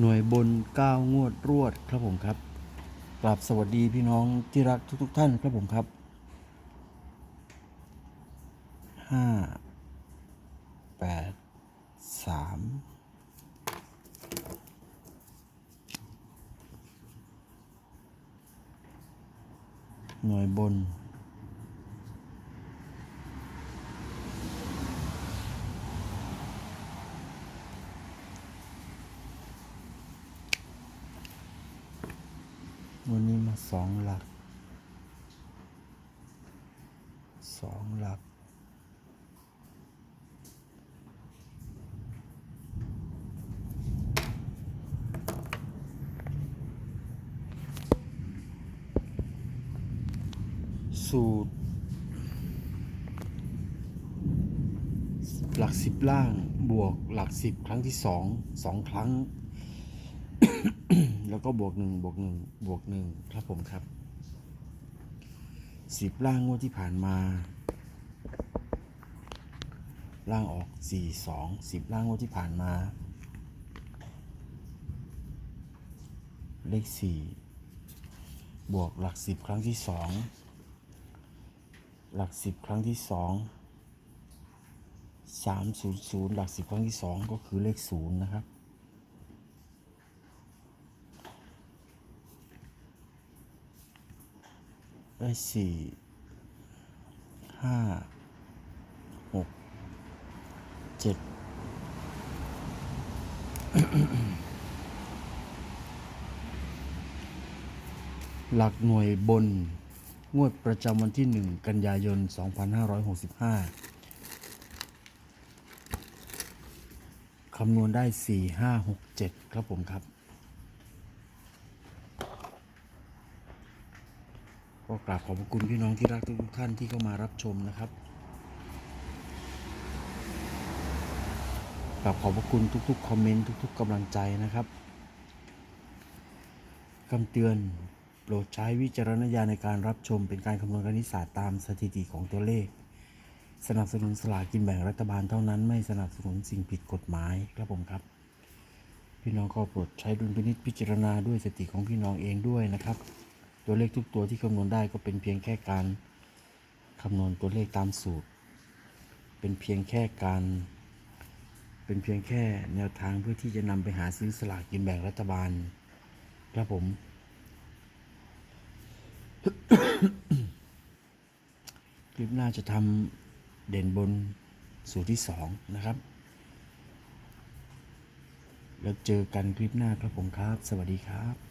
หน่วยบนก้าวงวดรวดครับผมครับกราบสวัสดีพี่น้องที่รักทุกๆทท่านครับผมครับห้าแปดสามหน่วยบน วันนี้มาสองหลักสองหลัก สูตร หลักสิบล่างบวกหลักสิบครั้งที่สองสองครั้ง แล้วก็บวกหนึ่งบวกหนึ่งบวกหนึ่งครับผมครับสิบล่างงวดที่ผ่านมาล่างออกสี่สองสิบล่างงวดที่ผ่านมา เลขสี่บวกหลักสิบครั้งที่สองหลักสิบครั้งที่สองสามศูนย์ศูนย์หลักสิบครั้งที่สองก็คือเลขศูนย์นะครับ ได้สี่ห้าหกเจ็ดหลักหน่วยบน งวดประจำวันที่ 1 กันยายน 2565 คำนวณได้ 4 5 6 7 ครับผมครับ ก็กราบขอบพระคุณพี่น้องที่รักทุกท่านที่เข้ามารับชมนะครับกราบขอบพระคุณทุกๆคอมเมนต์ทุก ๆกำลังใจนะครับคำเตือนโปรดใช้วิจารณญาณในการรับชมเป็นการคำนวณคณิตศาสตร์ตามสถิติของตัวเลข สนับสนุนสลากกินแบ่งรัฐบาลเท่านั้นไม่สนับสนุนสิ่งผิดกฎหมายครับผมครับ พี่น้องก็โปรดใช้ดุลพินิจพิจารณาด้วยสติของพี่น้องเองด้วยนะครับ ตัวเลขทุกตัวที่คำนวณได้ก็เป็นเพียงแค่การคำนวณตัวเลขตามสูตร เป็นเพียงแค่การ เป็นเพียงแค่แนวทางเพื่อที่จะนำไปหาซื้อสลากกินแบ่งรัฐบาล ครับผม คลิปหน้าจะทำเด่นบนสูตรที่สองนะครับ แล้วเจอกันคลิปหน้าครับผมครับ สวัสดีครับ